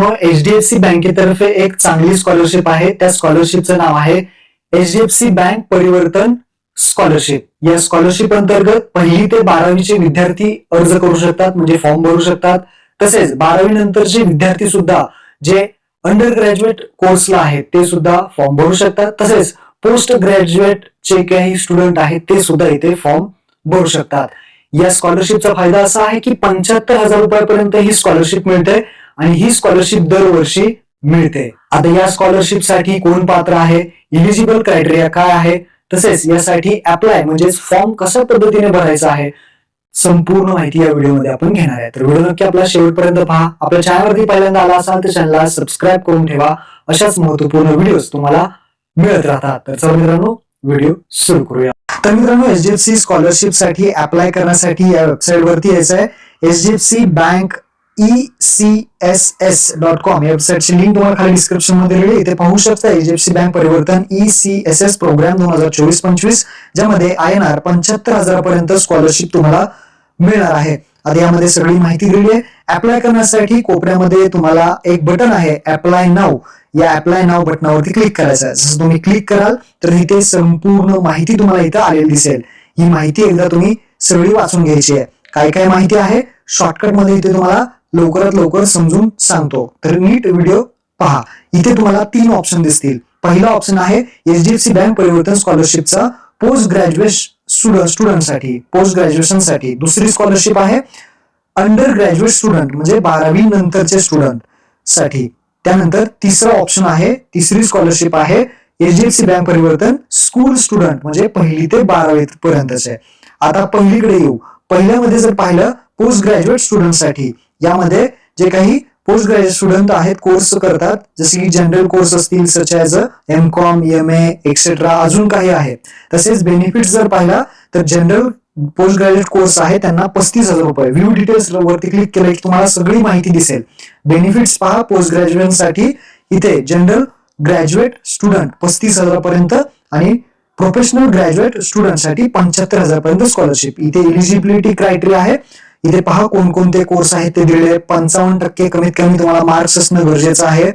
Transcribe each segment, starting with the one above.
मित्रांनो एचडीएफसी बँकेतर्फे एक चांगली स्कॉलरशिप आहे. त्या स्कॉलरशिपचं नाव आहे एचडीएफसी बँक परिवर्तन स्कॉलरशिप या स्कॉलरशिप अंतर्गत पहिली ते बारावीचे विद्यार्थी अर्ज करू शकतात म्हणजे फॉर्म भरू शकतात. तसेच बारावी नंतरचे विद्यार्थी सुद्धा जे अंडर ग्रॅज्युएट कोर्सला आहेत ते सुद्धा फॉर्म भरू शकतात. तसेच पोस्ट ग्रॅज्युएट जे काही स्टुडंट आहेत ते सुद्धा इथे फॉर्म भरू शकतात. या स्कॉलरशिपचा फायदा असा आहे की पंच्याहत्तर हजार रुपयापर्यंत ही स्कॉलरशिप मिळते. आणि ही स्कॉलरशिप दरवर्षी मिळते. आता या स्कॉलरशिपसाठी कोण पात्र आहे? इलिजिबल क्रायटेरिया काय आहे? तसेच यासाठी अप्लाय म्हणजेच फॉर्म कशा पद्धतीने भरायचा आहे? संपूर्ण माहिती या व्हिडिओमध्ये आपण घेणार आहे. तर व्हिडिओ नक्की आपला शेवटपर्यंत पहा. आपल्या चॅनलवरती पहिल्यांदा आला असाल तर चॅनलला सबस्क्राईब करून ठेवा. अशाच महत्त्वपूर्ण व्हिडिओज तुम्हाला मिळत राहतात. तर चला मित्रांनो व्हिडिओ सुरू करूया. तर मित्रांनो एचडीएफसी स्कॉलरशिपसाठी अप्लाय करण्यासाठी या वेबसाईट वरती यायचं आहे HDFC bank E C S S dot com या वेबसाईटची लिंक तुम्हाला खाली डिस्क्रिप्शनमध्ये दिलेली इथे पाहू शकता HDFC bank Parivartan E C S S programme दोन हजार चोवीस पंचवीस ज्यामध्ये आय एन आर पंच्याहत्तर हजारापर्यंत स्कॉलरशिप तुम्हाला मिळणार आहे. आता यामध्ये सगळी माहिती दिली आहे. अप्लाय करण्यासाठी कोपऱ्यामध्ये तुम्हाला एक बटन आहे अप्लाय नाव या अप्लाय नाव बटनावरती क्लिक करायचं आहे. जसं तुम्ही क्लिक कराल तर इथे संपूर्ण माहिती तुम्हाला इथं आलेली दिसेल. ही माहिती एकदा तुम्ही सगळी वाचून घ्यायची आहे. काय काय माहिती आहे? शॉर्टकटमध्ये इथे तुम्हाला लवकरात लवकर समजून सांगतो. तर नीट व्हिडिओ पहा. इथे तुम्हाला तीन ऑप्शन दिसतील. पहिला ऑप्शन आहे एचडीएफसी बँक परिवर्तन स्कॉलरशिपचा पोस्ट ग्रॅज्युएट स्टुडंट स्टुडंटसाठी पोस्ट ग्रॅज्युएशनसाठी. दुसरी स्कॉलरशिप आहे अंडर ग्रॅज्युएट स्टुडंट म्हणजे बारावी नंतरचे स्टुडंटसाठी. त्यानंतर तिसरा ऑप्शन आहे तिसरी स्कॉलरशिप आहे HDFC bank Parivartan school student म्हणजे पहिली ते बारावी पर्यंतचे. आता पहिलीकडे येऊ. पहिल्यामध्ये जर पाहिलं पोस्ट ग्रॅज्युएट स्टुडंटसाठी यामध्ये जे काही पोस्ट ग्रॅज्युएट स्टुडंट आहेत कोर्स करतात जसे की जनरल कोर्स असतील such as M com M A etcetera अजून काही आहेत. तसेच बेनिफिट जर पाहिला तर जनरल पोस्ट ग्रॅज्युएट कोर्स आहे त्यांना पस्तीस हजार रुपये. व्ह्यू डिटेल्स वरती क्लिक केलं की तुम्हाला सगळी माहिती दिसेल. बेनिफिट्स पहा पोस्ट ग्रॅज्युएटसाठी. इथे जनरल ग्रॅज्युएट स्टुडंट पस्तीस हजारापर्यंत आणि प्रोफेशनल ग्रॅज्युएट स्टुडंटसाठी पंच्याहत्तर हजारपर्यंत स्कॉलरशिप इथे एलिजिबिलिटी क्रायटेरिया आहे. इथे पहा कोणकोणते कोर्स आहेत ते दिलेले. पंचावन्न टक्के कमीत कमी तुम्हाला मार्क्स असणं गरजेचं आहे.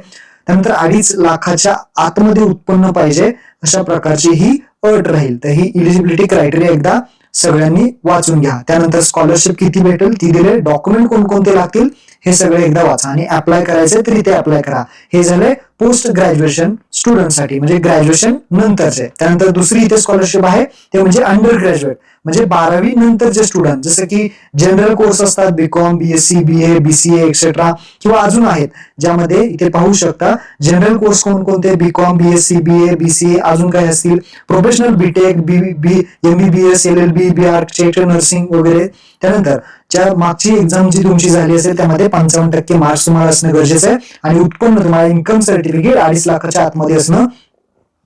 त्यानंतर अडीच लाखाच्या आतमध्ये उत्पन्न पाहिजे अशा प्रकारची ही अट राहील. तर ही इलिजिबिलिटी क्रायटेरिया एकदा सगळ्यांनी वाचून घ्या. त्यानंतर स्कॉलरशिप किती भेटेल ती दिले. डॉक्युमेंट कोणकोणते लागतील हे सगळे एकदा वाचा आणि अप्लाय करायचे तर इथे अप्लाय करा. हे झाले पोस्ट ग्रॅज्युएशन स्टुडंटसाठी म्हणजे ग्रॅज्युएशन नंतरचे. त्यानंतर दुसरी इथे स्कॉलरशिप आहे ते म्हणजे अंडर ग्रॅज्युएट म्हणजे बारावी नंतरचे स्टुडंट जसं की जनरल कोर्स असतात BCom BSc B A BCA etcetera किंवा अजून आहेत ज्यामध्ये इथे पाहू शकता जनरल कोर्स कोणकोणते BCom BSc B A BCA अजून काय असतील professional BTech B B M B B S L L B B architecture nursing वगैरे. त्यानंतर ज्या मागची एक्झाम जी तुमची झाली असेल त्यामध्ये पंचावन्न टक्के मार्क्स तुम्हाला असणं गरजेचं आहे आणि उत्पन्न तुम्हाला इन्कम सर्टिफिकेट अडीच लाखाच्या आतमध्ये असणं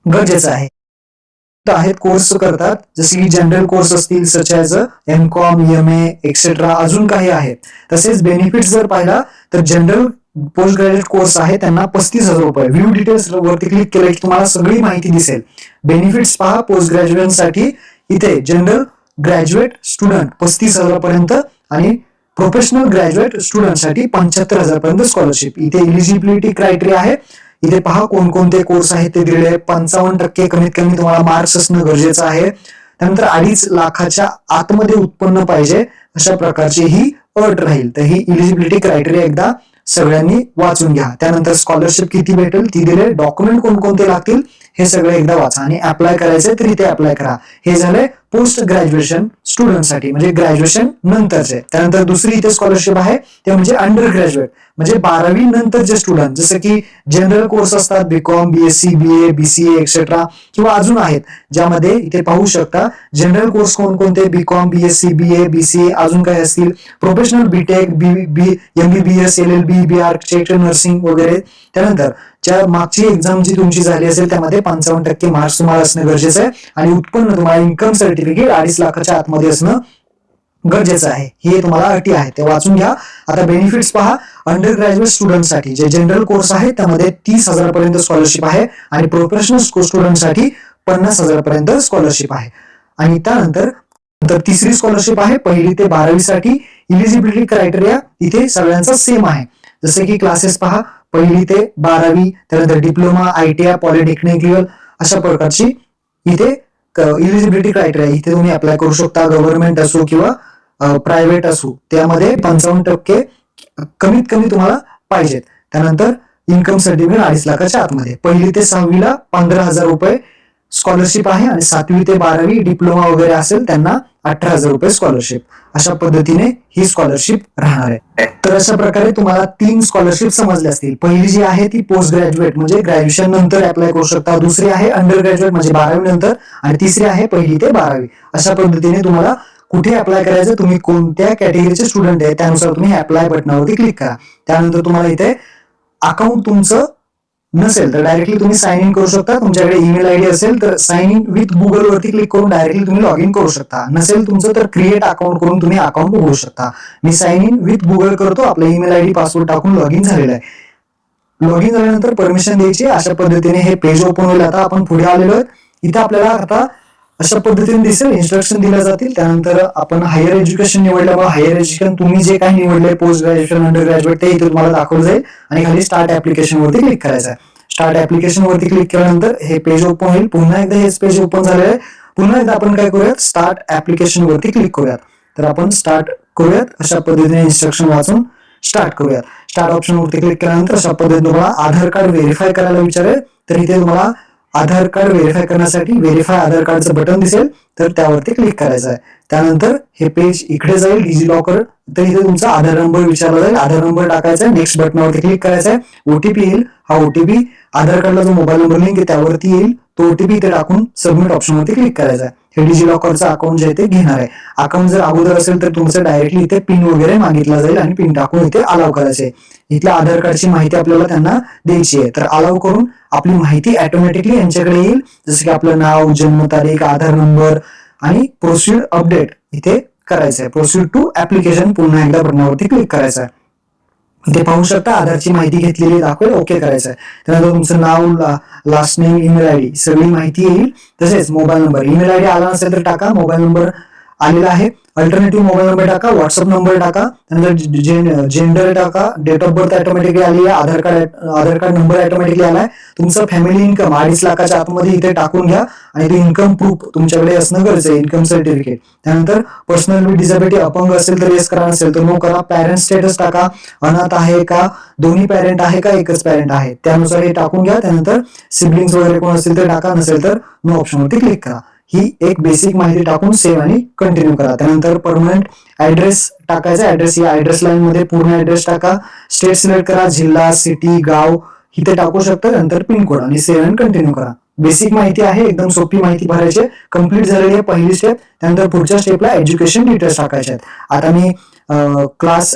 गरजेचं आहे. आहेत कोर्स करतात. जसे की जनरल कोर्स असतील such M com M A etcetera अजून काही आहेत. तसेच बेनिफिट जर पाहिला तर जनरल पोस्ट ग्रॅज्युएट कोर्स आहे त्यांना पस्तीस हजार रुपये. व्ह्यू डिटेल्स वरती क्लिक केलं की तुम्हाला सगळी माहिती दिसेल. बेनिफिट्स पहा पोस्ट ग्रॅज्युएशनसाठी. इथे जनरल ग्रॅज्युएट स्टुडंट पस्तीस हजारापर्यंत आणि प्रोफेशनल ग्रॅज्युएट स्टुडंटसाठी पंच्याहत्तर हजारपर्यंत स्कॉलरशिप इथे एलिजिबिलिटी क्रायटेरिया आहे. इथे पहा कोणकोणते कोर्स आहेत ते दिलेले. पंचावन्न टक्के कमीत कमी तुम्हाला मार्क्स असणं गरजेचं आहे. त्यानंतर अडीच लाखाच्या आतमध्ये उत्पन्न पाहिजे अशा प्रकारची ही अट राहील. तर ही इलिजिबिलिटी क्रायटेरिया एकदा सगळ्यांनी वाचून घ्या. त्यानंतर स्कॉलरशिप किती भेटेल ती दिले. डॉक्युमेंट कोणकोणते लागतील हे सगळे एकदा वाचा आणि अप्लाय करायचे तर इथे अप्लाय करा. हे झाले पोस्ट ग्रॅज्युएशन स्टुडंटसाठी म्हणजे ग्रॅज्युएशन नंतरचे. त्यानंतर दुसरी इथे स्कॉलरशिप आहे ते म्हणजे अंडर ग्रॅज्युएट म्हणजे बारावी नंतरचे स्टुडंट जसं की जनरल कोर्स असतात BCom BSc B A BCA etcetera किंवा अजून आहेत ज्यामध्ये इथे पाहू शकता जनरल कोर्स कोणकोणते BCom BSc B A BCA अजून काय असतील professional BTech B B M B B S L L B B R nursing वगैरे. त्यानंतर ज्या मागची एक्झाम जी तुमची झाली असेल त्यामध्ये पंचावन्न टक्के मार्क्स तुम्हाला असणं गरजेचं आहे आणि उत्पन्न तुम्हाला इन्कम सर्टिफिकेट अडीच लाखाच्या आतमध्ये असणं गरजेचं आहे हे तुम्हाला अटी आहे ते वाचून घ्या आता बेनिफिट्स पहा अंडर ग्रॅज्युएट स्टुडंटसाठी जे जनरल कोर्स आहे त्यामध्ये तीस हजारपर्यंत स्कॉलरशिप आहे आणि प्रोफेशनल स्टुडंटसाठी पन्नास हजारपर्यंत स्कॉलरशिप आहे आणि त्यानंतर तर तिसरी स्कॉलरशिप आहे पहिली ते बारावी साठी इलिजिबिलिटी क्रायटेरिया इथे सगळ्यांचा सेम आहे जसे की क्लासेस पहा पहिली ते बारावी त्यानंतर डिप्लोमा आयटीआय पॉलिटेक्निकल अशा प्रकारची इथे इलिजिबिलिटी क्रायटेरिया इथे तुम्ही अप्लाय करू शकता. गव्हर्नमेंट असो किंवा प्रायव्हेट असो. त्यामध्ये पंचावन्न टक्के कमीत कमी तुम्हाला पाहिजेत. त्यानंतर इन्कम सर्टिफिकेट अडीच लाखाच्या आतमध्ये. पहिली ते सहावीला पंधरा हजार रुपये स्कॉलरशिप आहे आणि सातवी ते बारावी डिप्लोमा वगैरे असेल त्यांना अठरा हजार रुपये स्कॉलरशिप अशा पद्धतीने ही स्कॉलरशिप राहणार आहे. तर अशा प्रकारे तुम्हाला तीन स्कॉलरशिप समजल्या असतील. पहिली जी आहे ती पोस्ट ग्रॅज्युएट म्हणजे ग्रॅज्युएशन नंतर अप्लाय करू शकता. दुसरी आहे अंडर ग्रॅज्युएट म्हणजे बारावी नंतर. आणि तिसरी आहे पहिली ते बारावी. अशा पद्धतीने तुम्हाला कुठे अप्लाय करायचं तुम्ही कोणत्या कॅटेगरीचे स्टुडंट आहे त्यानुसार तुम्ही अप्लाय बटनावरती क्लिक करा. त्यानंतर तुम्हाला इथे अकाउंट तुमचं नसेल तर डायरेक्टली तुम्ही साइन इन करू शकता. तुमच्याकडे ईमेल आयडी असेल तर साइन इन विथ गुगल वरती क्लिक करून डायरेक्टली तुम्ही लॉग इन करू शकता. नसेल तुमचं तर क्रिएट अकाउंट करून तुम्ही अकाउंट उघडू शकता. मी साइन इन विथ गुगल करतो आपला ईमेल आयडी पासवर्ड टाकून लॉग इन झालेला आहे. लॉग इन झाल्यानंतर परमिशन द्यायची अशा पद्धतीने हे पेज ओपन होईल. आता आपण पुढे आलेलो आहे इथे आपल्याला आता अशा पद्धतीने दिसेल इन्स्ट्रक्शन दिल्या जातील. त्यानंतर आपण हायर एज्युकेशन निवडल्यामुळे हायर एज्युकेशन तुम्ही जे काही निवडले पोस्ट ग्रॅज्युएशन अंडर ग्रॅज्युएट ते इथे तुम्हाला दाखवलं जाईल. आणि खाली स्टार्ट ऍप्लिकेशन वरती क्लिक करायचं आहे. स्टार्ट ऍप्लिकेशन वरती क्लिक केल्यानंतर हे पेज ओपन होईल. पुन्हा एकदा हेच पेज ओपन झालेलं आहे. पुन्हा एकदा आपण काय करूयात? स्टार्ट ऍप्लिकेशन वरती क्लिक करूयात. तर आपण स्टार्ट करूयात. अशा पद्धतीने इन्स्ट्रक्शन वाचून स्टार्ट करूयात. स्टार्ट ऑप्शन वरती क्लिक केल्यानंतर अशा पद्धतीने तुम्हाला आधार कार्ड व्हेरीफाय करायला विचारेल. तर इथे तुम्हाला आधार कार्ड व्हेरीफाय करण्यासाठी व्हेरीफाय आधार कार्डचं बटन दिसेल तर त्यावरती क्लिक करायचं आहे. त्यानंतर हे पेज इकडे जाईल डिजी लॉकर तर इथे तुमचा आधार नंबर विचारला जाईल. आधार नंबर टाकायचा आहे नेक्स्ट बटनावरती क्लिक करायचा आहे. ओटीपी येईल. हा ओटीपी आधार कार्डला जो मोबाईल नंबर लिंक आहे त्यावरती येईल. तो ओटीपी इथे टाकून सबमिट ऑप्शनवरती क्लिक करायचा आहे. हे डिजी लॉकरचं अकाउंट जे आहे ते घेणार आहे. अकाउंट जर अगोदर असेल तर तुमचं डायरेक्टली इथे पिन वगैरे मागितला जाईल आणि पिन टाकून इथे अलाव करायचे इथल्या आधार कार्डची माहिती आपल्याला त्यांना द्यायची आहे. तर अलाव करून आपली माहिती ऑटोमॅटिकली यांच्याकडे येईल. जसं की आपलं नाव जन्मतारीख आधार नंबर आणि प्रोसिड अपडेट इथे करायचं आहे. प्रोसिड टू ऍप्लिकेशन पुन्हा एकदा बटनावरती क्लिक करायचं आहे. ते पाहू शकता आधारची माहिती घेतलेली दाखवेल ओके करायचं आहे त्यानंतर तुमचं नाव लास्ट नेम ईमेल आयडी सगळी माहिती येईल. तसेच मोबाईल नंबर ईमेल आयडी आला नसेल तर टाका. मोबाईल नंबर आलेला आहे. अल्टरनेटिव्ह मोबाईल नंबर टाका व्हॉट्सअप नंबर टाका त्यानंतर जेंडर टाका डेट ऑफ बर्थ ऑटोमॅटिकली आली आहे Aadhaar card Aadhaar card number automatically आलाय तुमचं फॅमिली इन्कम अडीच लाखाच्या आतमध्ये इथे टाकून घ्या आणि ते इन्कम प्रूफ तुमच्याकडे असणं गरजेचं आहे इन्कम सर्टिफिकेट त्यानंतर पर्सनल डिसेबिलिटी अपंग असेल तर येस करा नसेल तर नो करा. पॅरेंट स्टेटस टाका अनाथ आहे का दोन्ही पॅरेंट आहे का एकच पॅरेंट आहे. त्यानुसार हे टाकून घ्या. त्यानंतर सिबलिंग्स वगैरे कोण असतील तर टाका नसेल तर नो ऑप्शनवरती क्लिक करा. ही एक बेसिक माहिती टाकून सेव्ह आणि कंटिन्यू करा. त्यानंतर परमनंट ऍड्रेस टाकायचा. ऍड्रेस या ऍड्रेस लाईन मध्ये पूर्ण ऍड्रेस टाका. स्टेट सिलेक्ट करा. जिल्हा सिटी गाव इथे टाकू शकता. नंतर पिनकोड आणि सेव्ह आणि कंटिन्यू करा. बेसिक माहिती आहे. एकदम सोपी माहिती भरायची. कंप्लीट झालेली आहे पहिली स्टेप त्यानंतर पुढच्या स्टेपला एज्युकेशन डिटेल्स टाकायचे आहेत. आता मी क्लास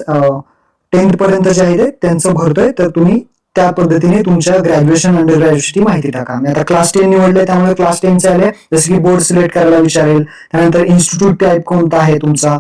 टेन्थ पर्यंत जे आहे ते त्यांचं भरतोय. तर तुम्ही त्या पद्धतीने तुमच्या ग्रॅज्युएशन अंडर ग्रॅज्युएशनची माहिती टाका. मी आता क्लास टेन निवडले त्यामुळे क्लास टेनचे आले. जसं की बोर्ड सिलेक्ट करायला विचारेल. त्यानंतर इन्स्टिट्यूट टाईप कोणता आहे तुमचा?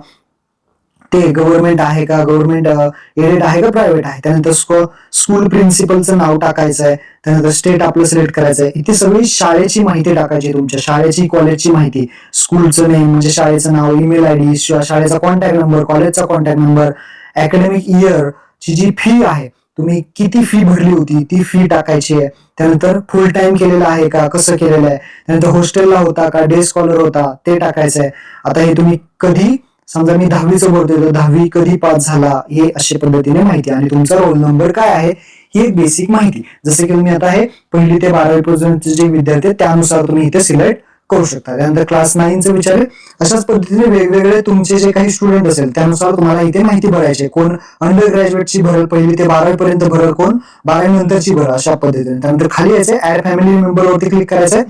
ते गव्हर्नमेंट आहे का? गव्हर्नमेंट एडेड आहे का? प्रायव्हेट आहे? त्यानंतर स्कूल प्रिन्सिपलचं नाव टाकायचं आहे त्यानंतर स्टेट आपलं सिलेक्ट करायचं आहे इथे सगळी शाळेची माहिती टाकायची तुमच्या. शाळेची कॉलेजची माहिती. स्कूलचं नेम म्हणजे शाळेचं नाव ईमेल आय डी शाळेचा कॉन्टॅक्ट नंबर कॉलेजचा कॉन्टॅक्ट नंबर अकॅडमिक इयर ची जी फी आहे तुम्ही किती फी भरली होती? ती फी टाकायची आहे. त्यानंतर फुल टाइम केलेला आहे का? कसं केलेलं आहे? त्यानंतर हॉस्टेलला होता का? डे स्कॉलर होता. ते टाकायचं आहे. आता हे तुम्ही कधी समजा मी दहावीचं बोलतोय तर दहावी कधी पास झाला? हे अशा पद्धतीने माहिती आणि तुमचा रोल नंबर काय आहे? ही एक बेसिक माहिती. जसे की तुम्ही आता हे पहिली ते बारावी पर्यंतचे जे विद्यार्थी त्यानुसार तुम्ही इथे सिलेक्ट करू शकता. त्यानंतर क्लास नाईनचं विचारेल अशाच पद्धतीने वेगवेगळे तुमचे जे काही स्टुडंट असेल त्यानुसार तुम्हाला इथे माहिती भरायची कोण अंडर ग्रॅज्युएटची भरल पहिली ते बारावी पर्यंत भरल कोण बारावी नंतरची भरल अशा पद्धतीने. त्यानंतर खाली यायचंय ऍड फॅमिली मेंबर वरती क्लिक करायचंय.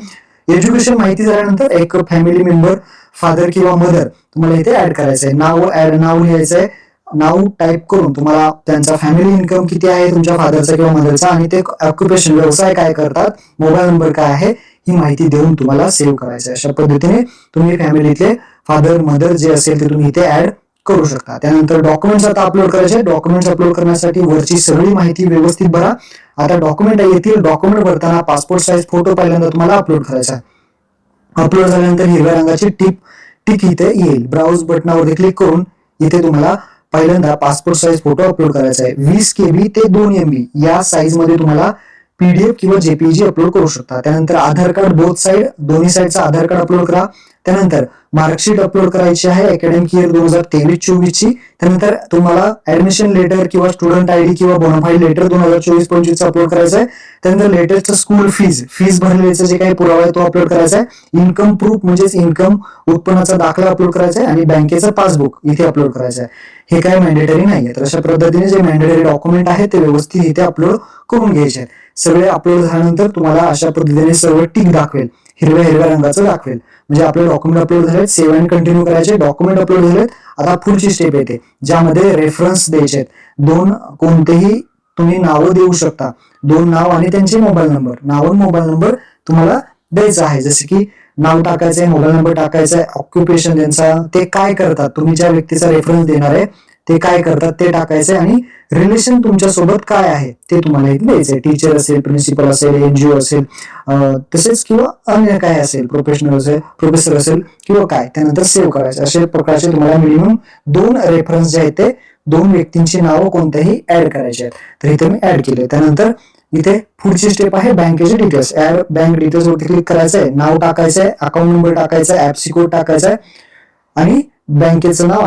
एज्युकेशन माहिती झाल्यानंतर एक फॅमिली मेंबर फादर किंवा मदर तुम्हाला इथे ऍड करायचंय. नाव ऍड नाव लिहायचंय. नाव टाईप करून तुम्हाला त्यांचा फॅमिली इन्कम किती आहे तुमच्या फादरचा किंवा मदरचा आणि ते ऑक्युपेशन व्यवसाय काय करतात मोबाईल नंबर काय आहे ही माहिती देऊन तुम्हाला सेव्ह करायचं आहे अशा पद्धतीने तुम्ही फॅमिलीतले फादर मदर जे असेल ते तुम्ही इथे ऍड करू शकता. त्यानंतर डॉक्युमेंट्स आता अपलोड करायचे डॉक्युमेंट्स अपलोड करण्यासाठी वरची सगळी माहिती व्यवस्थित भरा. आता डॉक्युमेंट येथील डॉक्युमेंट भरताना पासपोर्ट साईज फोटो पहिल्यांदा तुम्हाला अपलोड करायचा आहे. अपलोड झाल्यानंतर हिरव्या रंगाची टिप टिक इथे येईल. ब्राउज बटनावर क्लिक करून इथे तुम्हाला पहिल्यांदा पासपोर्ट साईज फोटो अपलोड करायचा आहे. वीस केबी ते दोन एमबी या साईजमध्ये तुम्हाला पीडीएफ किंवा जेपीजी अपलोड करू शकता. त्यानंतर आधार कार्ड बोथ साईड दोन्ही साईडचा आधार कार्ड अपलोड करा. त्यानंतर मार्कशीट अपलोड करायची आहे अकॅडमिक इयर दोन हजार तेवीस चोवीस ची. त्यानंतर तुम्हाला ऍडमिशन लेटर किंवा स्टुडंट आयडी किंवा बोनाफाईड लेटर दोन हजार चोवीस पंचवीस अपलोड करायचं आहे. त्यानंतर लेटेस्ट स्कूल फीज फीज भरलेचा जे काही पुरावा आहे तो अपलोड करायचा आहे. इन्कम प्रूफ म्हणजेच इन्कम उत्पन्नाचा दाखला अपलोड करायचा आहे आणि बँकेचं पासबुक इथे अपलोड करायचं आहे. हे काय मॅन्डेटरी नाहीये. तर अशा पद्धतीने जे मॅन्डेटरी डॉक्युमेंट आहेत ते व्यवस्थित इथे अपलोड करून घ्यायचे आहेत. सगळे अपलोड झाल्यानंतर तुम्हाला अशा पद्धतीने सर्व टिक दाखवेल. हिरव्या हिरव्या रंगाचं दाखवेल. म्हणजे आपले डॉक्युमेंट अपलोड झालेत सेव्ह अँड कंटिन्यू करायचे डॉक्युमेंट अपलोड झालेत. आता पुढची स्टेप येते ज्यामध्ये रेफरन्स द्यायचे आहेत. दोन कोणतेही तुम्ही नावं देऊ शकता. दोन नाव आणि त्यांचे मोबाईल नंबर नाव आणि मोबाईल नंबर तुम्हाला द्यायचा आहे. जसे की नाव टाकायचं आहे मोबाईल नंबर टाकायचा आहे ऑक्युपेशन त्यांचा ते काय करतात? तुम्ही ज्या व्यक्तीचा रेफरन्स देणार आहे ते काय करतात ते टाकायचंय आणि रिलेशन तुमच्यासोबत काय आहे ते तुम्हाला इथे द्यायचंय. टीचर असेल प्रिन्सिपल असेल एनजीओ असेल तसेच किंवा अन्य काय असेल प्रोफेशनल असेल प्रोफेसर असेल किंवा काय त्यानंतर सेव्ह करायचे. अशा प्रकारचे तुम्हाला मिनिमम दोन रेफरन्स जे आहेत ते दोन व्यक्तींची नावं कोणत्याही ऍड करायचे आहेत. तर इथे मी ऍड केले त्यानंतर इथे पुढची स्टेप आहे बँकेचे डिटेल्स ऍड बँक डिटेल्स वरती क्लिक करायचं आहे नाव टाकायचं आहे अकाउंट नंबर टाकायचा आहे ऍप कोड टाकायचा आहे आणि बँकेचं नाव